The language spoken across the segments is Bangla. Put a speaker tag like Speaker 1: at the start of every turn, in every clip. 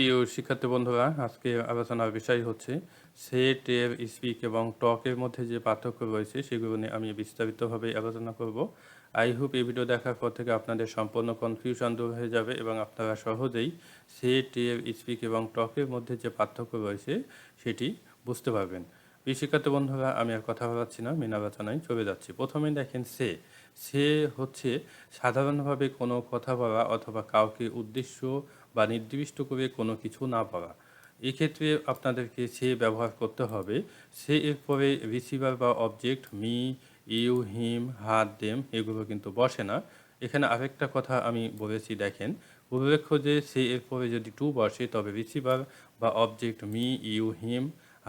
Speaker 1: প্রিয় শিক্ষার্থী বন্ধুরা, আজকে আলোচনার বিষয় হচ্ছে সে টের স্পিক এবং টকের মধ্যে যে পার্থক্য রয়েছে সেগুলো নিয়ে আমি বিস্তারিতভাবে আলোচনা করব। আই হোপ এই ভিডিও দেখার পর থেকে আপনাদের সম্পূর্ণ কনফিউশন দূর হয়ে যাবে এবং আপনারা সহজেই সে টের স্পিক এবং টকের মধ্যে যে পার্থক্য রয়েছে সেটি বুঝতে পারবেন। প্রিয় শিক্ষার্থী বন্ধুরা, আমি আর কথা বলাচ্ছি না, মেন আলোচনায় চলে যাচ্ছি। প্রথমে দেখেন সে। সে হচ্ছে সাধারণভাবে কোনো কথা বলা অথবা কাউকে উদ্দেশ্য বা নির্দিষ্ট করে কোনো কিছু না বলা এক্ষেত্রে আপনাদেরকে সে ব্যবহার করতে হবে। সে এরপরে রিসিভার বা অবজেক্ট মি ইউ হিম হাত দেম এগুলো কিন্তু বসে না। এখানে আরেকটা কথা আমি বলেছি, দেখেন। উল্লেখ্য যে সে এরপরে যদি টু বসে, তবে রিসিভার বা object me you him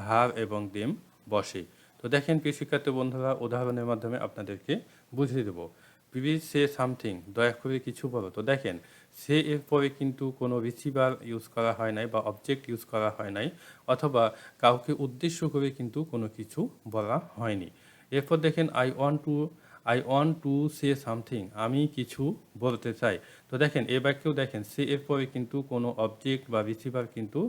Speaker 1: her এবং দেম বসে। তো দেখেন প্রিয় শিক্ষার্থী বন্ধুরা, উদাহরণের মাধ্যমে আপনাদেরকে বুঝিয়ে দেবো। প্লিজ সে সামথিং দয়া করে কিছু বলো। তো দেখেন সে এর পরে কিন্তু কোনো রিসিভার ইউজ করা হয় নাই বা অবজেক্ট ইউজ করা হয় নাই অথবা কাউকে উদ্দেশ্য করে কিন্তু কোনো কিছু বলা হয়নি। এরপর দেখেন I want to I want to say something আমি কিছু বলতে চাই। তো দেখেন, এ বাক্যেও দেখেন, সে এরপরে কিন্তু কোনো অবজেক্ট বা রিসিভার কিন্তু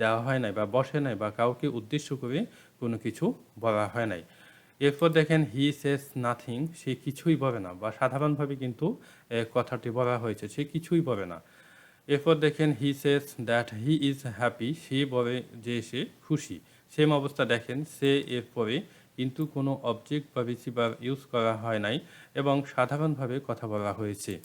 Speaker 1: দেওয়া হয় নাই বা বসে নাই বা কাউকে উদ্দেশ্য করে কোনো কিছু বলা হয় নাই। এরপর দেখেন হি সেস নাথিং সে কিছুই বলে না, বা সাধারণভাবে কিন্তু কথাটি বলা হয়েছে, সে কিছুই বলে না। এরপর দেখেন he says that he is happy সে বলে যে সে খুশি। সেম অবস্থা দেখেন, সে এরপরে কিন্তু কোনো অবজেক্ট বা রিসিভার ইউজ করা হয় নাই এবং সাধারণভাবে কথা বলা হয়েছে।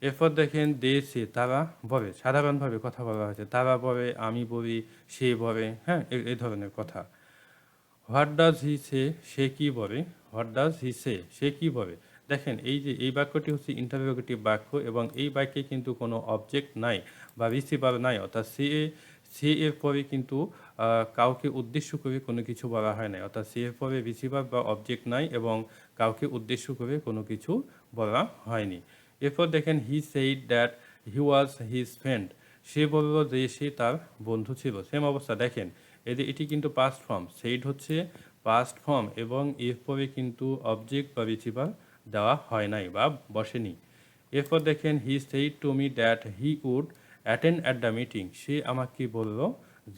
Speaker 1: এরপর দেখেন দে সে তারা বলে, সাধারণভাবে কথা বলা হয়েছে, তারা বলে, আমি বলি, সে বলে হ্যাঁ এ- এই ধরনের কথা। হোয়াট ডাজ হি সে সে কী বলে? হোয়াট ডাজ হি সে সে কী বলে? দেখেন, এই যে, এই বাক্যটি হচ্ছে ইন্টারভিউটিভ বাক্য এবং এই বাক্যে কিন্তু কোনো অবজেক্ট নাই বা রিসিভার নাই। অর্থাৎ সে সে এর পরে কিন্তু কাউকে উদ্দেশ্য করে কোনো কিছু বলা হয় নাই। অর্থাৎ সে এর পরে রিসিভার বা অবজেক্ট নাই এবং কাউকে উদ্দেশ্য করে কোনো কিছু বলা হয়নি। এরপর দেখেন he said that he was his friend সে বলল যে, সে তার বন্ধু ছিল। সেম অবস্থা, দেখেন। যে এটি কিন্তু পাস্ট ফর্ম সেইড হচ্ছে পাস্ট ফর্ম এবং এফ পরে কিন্তু অবজেক্ট বা রিসিভার দেওয়া হয় নাই বা বসেনি। এরপর দেখেন he said to me that he would attend at the meeting সে আমাকে বলল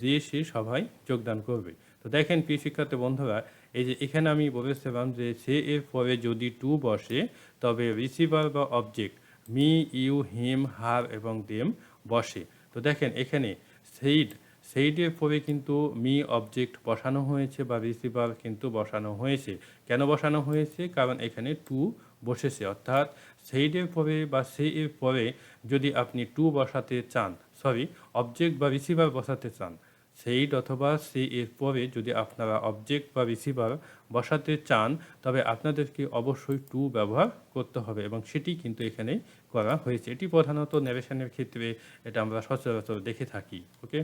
Speaker 1: যে সে সভায় যোগদান করবে। তো দেখেন, প্রিয় শিক্ষার্থী বন্ধুরা, এই যে এখানে আমি বলেছিলাম যে সে এর পরে যদি টু বসে, তবে রিসিভার বা object me you him her এবং দেম বসে। তো দেখেন, এখানে সেইড সেইডের পরে কিন্তু মি অবজেক্ট বসানো হয়েছে বা রিসিভার কিন্তু বসানো হয়েছে। কেন বসানো হয়েছে? কারণ এখানে টু বসেছে। অর্থাৎ সেইডের পরে বা সেই এর পরে যদি আপনি টু বসাতে চান, সরি, অবজেক্ট বা রিসিভার বসাতে চান সেইড অথবা সে এর পরে যদি আপনারা অবজেক্ট বা রিসিভার বসাতে চান, তবে আপনাদেরকে অবশ্যই টু ব্যবহার করতে হবে এবং সেটি কিন্তু এখানে করা হয়েছে। এটি প্রধানত ন্যারেশনের ক্ষেত্রে এটা আমরা সচরাচর দেখে থাকি, ওকে?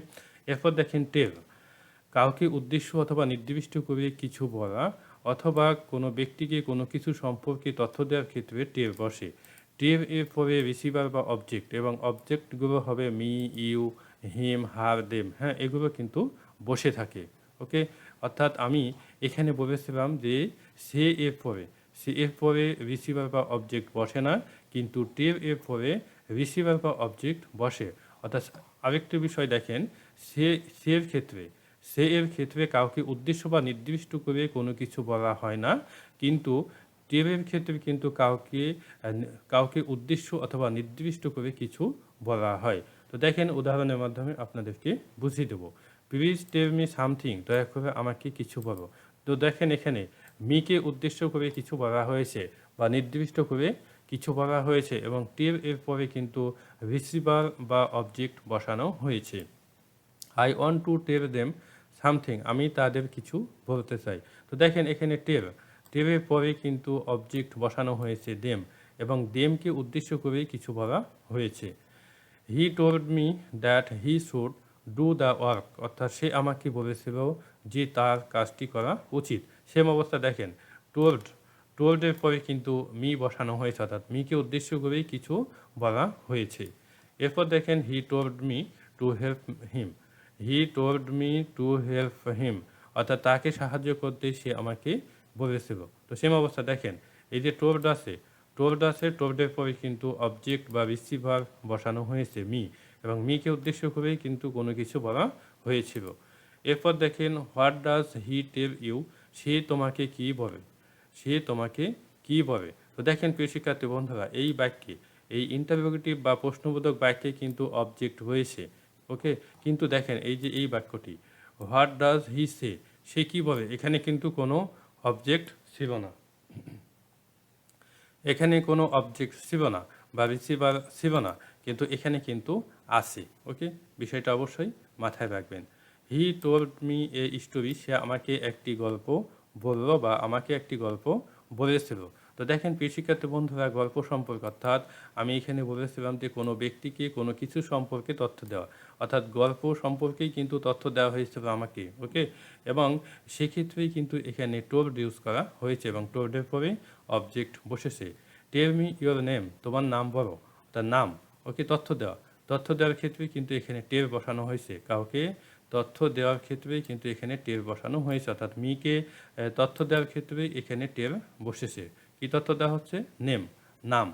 Speaker 1: এরপর দেখেন টেল কাউকে উদ্দেশ্য অথবা নির্দিষ্ট করে কিছু বলা অথবা কোনো ব্যক্তিকে কোনো কিছু সম্পর্কে তথ্য দেওয়ার ক্ষেত্রে টের বসে। টের এর পরে রিসিভার বা অবজেক্ট এবং অবজেক্টগুলো হবে me you him her them হ্যাঁ এগুলো কিন্তু বসে থাকে। ওকে? অর্থাৎ আমি এখানে বলেছিলাম যে সে এর পরে, সে এর পরে রিসিভার বা অবজেক্ট বসে না, কিন্তু টের এর পরে রিসিভার বা অবজেক্ট বসে। অর্থাৎ আরেকটি বিষয় দেখেন সে সের ক্ষেত্রে, সে এর ক্ষেত্রে কাউকে উদ্দেশ্য বা নির্দিষ্ট করে কোনো কিছু বলা হয় না। কিন্তু টেরের ক্ষেত্রে কিন্তু কাউকে কাউকে উদ্দেশ্য অথবা নির্দিষ্ট করে কিছু বলা হয়। তো দেখেন উদাহরণের মাধ্যমে আপনাদেরকে বুঝিয়ে দেবো। প্লিজ টেল মি সামথিং, দয়া করে আমাকে কিছু বলো। তো দেখেন এখানে, মিকে উদ্দেশ্য করে কিছু বলা হয়েছে বা নির্দিষ্ট করে কিছু বলা হয়েছে এবং টেল এর পরে কিন্তু রিসিভার বা অবজেক্ট বসানো হয়েছে। I want to tell them something আমি তাদের কিছু বলতে চাই। তো দেখেন এখানে টেল টেলের পরে কিন্তু অবজেক্ট বসানো হয়েছে দেম এবং দেমকে উদ্দেশ্য করেই কিছু বলা হয়েছে। He told me that he should do the work অর্থাৎ সে আমাকে বলেছিল যে তার কাজটি করা উচিত। সেম অবস্থা দেখেন। টোল্ড টোল্ডের পরে কিন্তু মি বসানো হয়েছে, অর্থাৎ মিকে উদ্দেশ্য করেই কিছু বলা হয়েছে। এরপর দেখেন he told me to help him he told me to help him অর্থাৎ তাকে সাহায্য করতে সে আমাকে বলেছিল। তো সেম অবস্থা, দেখেন, এই যে টোল্ড আছে টোল্ড আছে টোল্ডের পরে কিন্তু অবজেক্ট বা রিসিভার বসানো হয়েছে মি এবং মিকে উদ্দেশ্য করেই কিন্তু কোনো কিছু বলা হয়েছিল। এরপর দেখেন what does he tell you সে তোমাকে কি বলে? সে তোমাকে কি বলে? তো দেখেন, প্রিয় শিক্ষার্থী বন্ধুরা, এই বাক্যে, এই ইন্টারভিউটিভ বা প্রশ্নবোধক বাক্যে কিন্তু অবজেক্ট রয়েছে ওকে? কিন্তু দেখেন, এই যে এই বাক্যটি হোয়াট ডাজ হি সে সে কি বলে? এখানে কিন্তু কোনো অবজেক্ট ছিল না। এখানে কোনো অবজেক্ট ছিল না, বা রিসিভার ছিল না, কিন্তু এখানে কিন্তু আছে, ওকে? বিষয়টা অবশ্যই মাথায় রাখবেন। He told me a story সে আমাকে একটি গল্প বলল বা আমাকে একটি গল্প বলেছিল। তো দেখেন প্রিয় বন্ধুরা গল্প সম্পর্কে। অর্থাৎ আমি এখানে বলেছিলাম যে, কোনো ব্যক্তিকে কোনো কিছু সম্পর্কে তথ্য দেওয়া। অর্থাৎ গল্প সম্পর্কেই কিন্তু তথ্য দেওয়া হয়েছিল আমাকে, ওকে? এবং সেক্ষেত্রেই কিন্তু এখানে টোল্ড ইউজ করা হয়েছে এবং টোল্ডের পরে অবজেক্ট বসেছে। টেল মি ইউর নেম, তোমার নাম বলো। তার নাম, ওকে, তথ্য দেওয়া। তথ্য দেওয়ার ক্ষেত্রে কিন্তু এখানে টের বসানো হয়েছে। কাউকে তথ্য দেওয়ার ক্ষেত্রে কিন্তু এখানে টের বসানো হয়েছে। অর্থাৎ মিকে তথ্য দেওয়ার ক্ষেত্রে এখানে টের বসেছে। কি তথ্য দেওয়া হচ্ছে? নেম, নাম।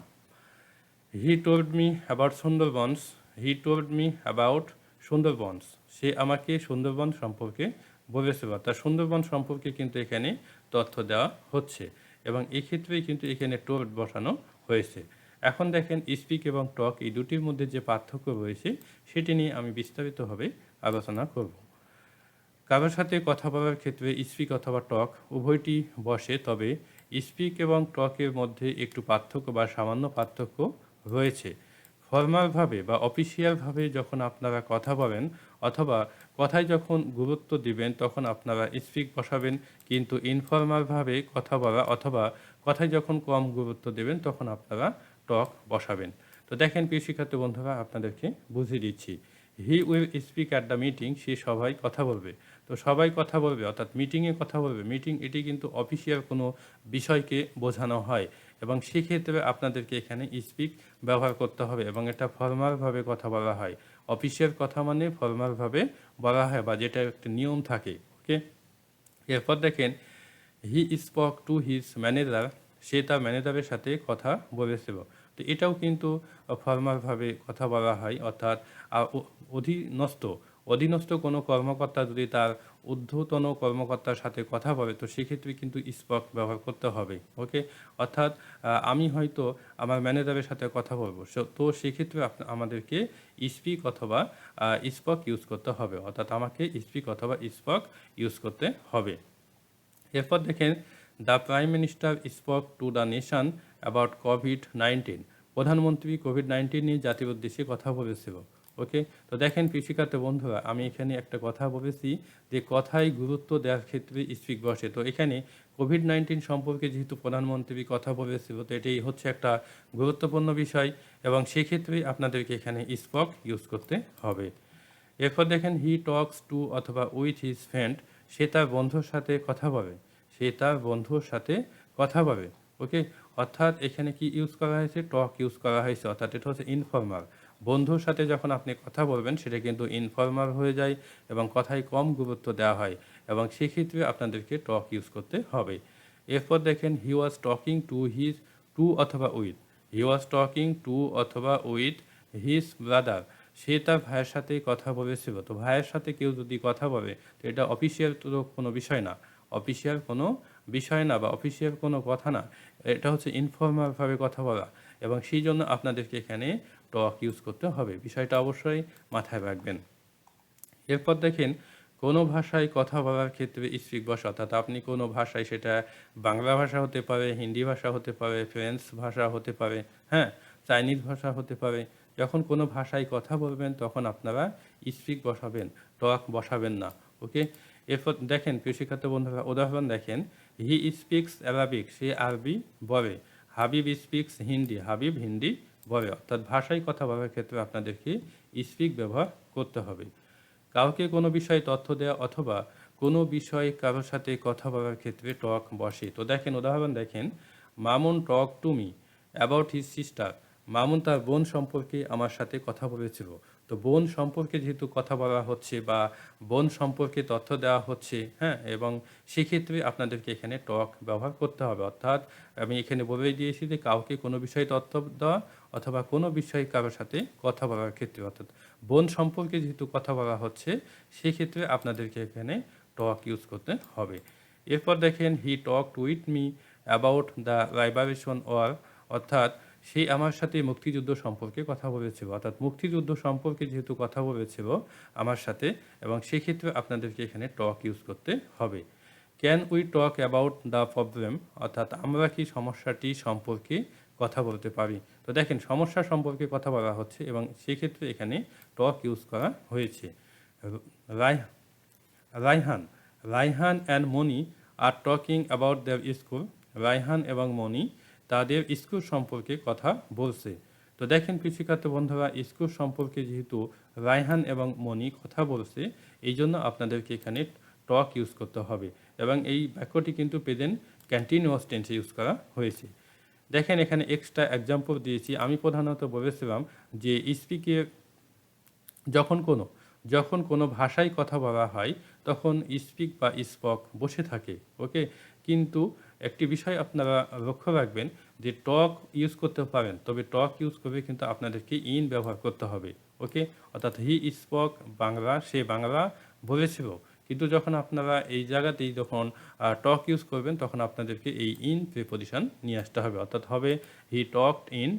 Speaker 1: He told me about Sundarbans he told me about Sundarbans সে আমাকে সুন্দরবন সম্পর্কে বলেছে বা তার সুন্দরবন সম্পর্কে কিন্তু এখানে তথ্য দেওয়া হচ্ছে এবং এক্ষেত্রেই কিন্তু এখানে টোল্ড বসানো হয়েছে। এখন দেখেন স্পিক এবং টক এই দুটির মধ্যে যে পার্থক্য রয়েছে, সেটি নিয়ে আমি বিস্তারিতভাবে আলোচনা করব। কারোর সাথে কথা বলার ক্ষেত্রে স্পিক অথবা টক উভয়টি বসে, তবে স্পিক এবং টকের মধ্যে একটু পার্থক্য বা সামান্য পার্থক্য রয়েছে। ফর্মালভাবে বা অফিসিয়ালভাবে যখন আপনারা কথা বলেন অথবা কথায় যখন গুরুত্ব দিবেন, তখন আপনারা স্পিক বসাবেন, কিন্তু ইনফর্মালভাবে কথা বলা অথবা কথায় যখন কম গুরুত্ব দেবেন, তখন আপনারা টক বসাবেন। তো দেখেন প্রিয় শিক্ষার্থী বন্ধুরা, আপনাদেরকে বুঝিয়ে দিচ্ছি। He will speak at the meeting সে সবাই কথা বলবে। তো সবাই কথা বলবে, অর্থাৎ মিটিংয়ে কথা বলবে। মিটিং এটি কিন্তু অফিসিয়াল কোনো বিষয়কে বোঝানো হয়। এবং সেক্ষেত্রে আপনাদেরকে এখানে স্পিক ব্যবহার করতে হবে এবং এটা ফর্মালভাবে কথা বলা হয়। অফিসিয়াল কথা মানে ফর্মালভাবে বলা হয় বা যেটা একটা নিয়ম থাকে ওকে এরপর দেখেন he spoke to his manager সে তার ম্যানেজারের সাথে কথা বলেছিল। তো এটাও কিন্তু ফর্মালভাবে কথা বলা হয়। অর্থাৎ অধীনস্থ অধীনস্থ কোনো কর্মকর্তা যদি তার ঊর্ধ্বতন কর্মকর্তার সাথে কথা বলে, তো সেক্ষেত্রে কিন্তু স্পক ব্যবহার করতে হবে, ওকে? অর্থাৎ আমি হয়তো আমার ম্যানেজারের সাথে কথা বলব তো সেক্ষেত্রে আমাদেরকে স্পিক অথবা স্পক ইউজ করতে হবে। অর্থাৎ আমাকে স্পিক অথবা স্পক ইউজ করতে হবে। এরপর দেখেন the prime minister spoke to the nation about COVID nineteen. প্রধানমন্ত্রী কোভিড নাইন্টিন নিয়ে জাতির উদ্দেশ্যে কথা বলেছিল। ওকে? তো দেখেন কৃষিকাতে বন্ধুরা, আমি এখানে একটা কথা বলেছি যে কথায় গুরুত্ব দেওয়ার ক্ষেত্রে স্পিক বসে। তো এখানে কোভিড নাইন্টিন সম্পর্কে যেহেতু প্রধানমন্ত্রী কথা বলেছিল, তো এটাই হচ্ছে একটা গুরুত্বপূর্ণ বিষয় এবং সেক্ষেত্রে আপনাদেরকে এখানে স্পক ইউজ করতে হবে। এরপর দেখেন, হি টক্স টু অথবা উইথ হিজ ফ্রেন্ড, সে তার বন্ধুর সাথে কথা বলে। সে তার বন্ধুর সাথে কথা বলে। ওকে অর্থাৎ এখানে কি ইউজ করা হয়েছে? টক ইউজ করা হয়েছে। অর্থাৎ এটা হচ্ছে ইনফর্মাল বন্ধুর সাথে যখন আপনি কথা বলবেন, সেটা কিন্তু ইনফর্মাল হয়ে যায় এবং কথায় কম গুরুত্ব দেওয়া হয় এবং সেক্ষেত্রে আপনাদেরকে টক ইউজ করতে হবে। এরপর দেখেন he was talking to his to অথবা with he was talking to অথবা উইথ হিজ ব্রাদার সে তার ভাইয়ের সাথে কথা বলেছিল। তো ভাইয়ের সাথে কেউ যদি কথা বলে, তো এটা অফিসিয়াল তো কোনো বিষয় না। অফিসিয়াল কোনো বিষয় না বা অফিসিয়াল কোনো কথা না, এটা হচ্ছে ইনফর্মালভাবে কথা বলা। এবং সেই জন্য আপনাদেরকে এখানে টক ইউজ করতে হবে। বিষয়টা অবশ্যই মাথায় রাখবেন। এরপর দেখেন, কোনো ভাষায় কথা বলার ক্ষেত্রে স্পিক বসা অর্থাৎ আপনি কোনো ভাষায় সেটা বাংলা ভাষা হতে পারে, হিন্দি ভাষা হতে পারে, ফ্রেঞ্চ ভাষা হতে পারে হ্যাঁ চাইনিজ ভাষা হতে পারে, যখন কোনো ভাষায় কথা বলবেন তখন আপনারা স্পিক বসাবেন টক বসাবেন না ওকে এরপর দেখেন কৃষিখাত বন্ধুরা, উদাহরণ দেখেন। হি স্পিক্স অ্যারাবিক, সে আরবি বলে। হাবিব স্পিক্স হিন্দি, হাবিব হিন্দি বলে। অর্থাৎ ভাষায় কথা বলার ক্ষেত্রে আপনাদেরকে স্পিক ব্যবহার করতে হবে। কাউকে কোনো বিষয়ে তথ্য দেওয়া অথবা কোনো বিষয়ে কারোর সাথে কথা বলার ক্ষেত্রে টক বসে। তো দেখেন, উদাহরণ দেখেন। Mamun, talk to me, about his sister. Mamun তার বোন সম্পর্কে আমার সাথে কথা বলেছিল। তো বোন সম্পর্কে যেহেতু কথা বলা হচ্ছে বা বোন সম্পর্কে তথ্য দেওয়া হচ্ছে হ্যাঁ এবং সেক্ষেত্রে আপনাদেরকে এখানে টক ব্যবহার করতে হবে। অর্থাৎ আমি এখানে বলে দিয়েছি যে কাউকে কোনো বিষয়ে তথ্য দেওয়া অথবা কোনো বিষয়ে কারোর সাথে কথা বলার ক্ষেত্রে, অর্থাৎ বোন সম্পর্কে যেহেতু কথা বলা হচ্ছে, সেক্ষেত্রে আপনাদেরকে এখানে টক ইউজ করতে হবে। এরপর দেখেন, he talk to with me about the liberation war অর্থাৎ সে আমার সাথে মুক্তিযুদ্ধ সম্পর্কে কথা বলেছিল। অর্থাৎ মুক্তিযুদ্ধ সম্পর্কে যেহেতু কথা বলেছিল আমার সাথে, এবং সেক্ষেত্রে আপনাদেরকে এখানে টক ইউজ করতে হবে। Can we talk about the problem অর্থাৎ আমরা কি সমস্যাটি সম্পর্কে কথা বলতে পারি? তো দেখেন, সমস্যা সম্পর্কে কথা বলা হচ্ছে, এবং সেক্ষেত্রে এখানে টক ইউজ করা হয়েছে। Rai Raihan Raihan and Moni are talking about the school Raihan এবং মনি তাদের স্কুল সম্পর্কে কথা বলছে। তো দেখেন কৃষিকার্ত বন্ধুরা, স্কুল সম্পর্কে যেহেতু রায়হান এবং মনি কথা বলছে, এই জন্য আপনাদেরকে এখানে টক ইউজ করতে হবে এবং এই বাক্যটি কিন্তু প্রেজেন্ট কন্টিনিউয়াস টেন্সে ইউজ করা হয়েছে। দেখেন এখানে এক্সট্রা এক্সাম্পল দিয়েছি। আমি প্রধানত বলেছিলাম যে স্পিকে যখন কোনো যখন কোনো ভাষায় কথা বলা হয়, তখন স্পিক বা স্পক বসে থাকে ওকে কিন্তু একটি বিষয় আপনারা লক্ষ্য রাখবেন যে টক ইউজ করতে পারেন, তবে টক ইউজ করবে কিন্তু আপনাদেরকে ইন ব্যবহার করতে হবে ওকে অর্থাৎ হি স্পক বাংলা, সে বাংলা বলেছিল। কিন্তু যখন আপনারা এই জায়গাতেই যখন টক ইউজ করবেন, তখন আপনাদেরকে এই ইন প্রিপোজিশন নিয়ে আসতে হবে। অর্থাৎ হবে হি টকড ইন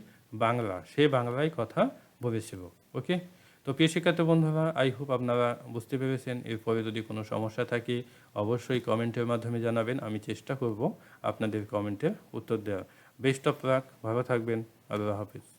Speaker 1: বাংলা, সে বাংলায় কথা বলেছিল ওকে তো প্রিয় শিক্ষার্থী বন্ধুরা আই হোপ আপনারা বুঝতে পেরেছেন এরপরে যদি কোনো সমস্যা থাকে, অবশ্যই কমেন্টের মাধ্যমে জানাবেন। আমি চেষ্টা করব আপনাদের কমেন্টের উত্তর দেওয়ার। বেস্ট অফ লাক, ভালো থাকবেন, আল্লাহ হাফিজ।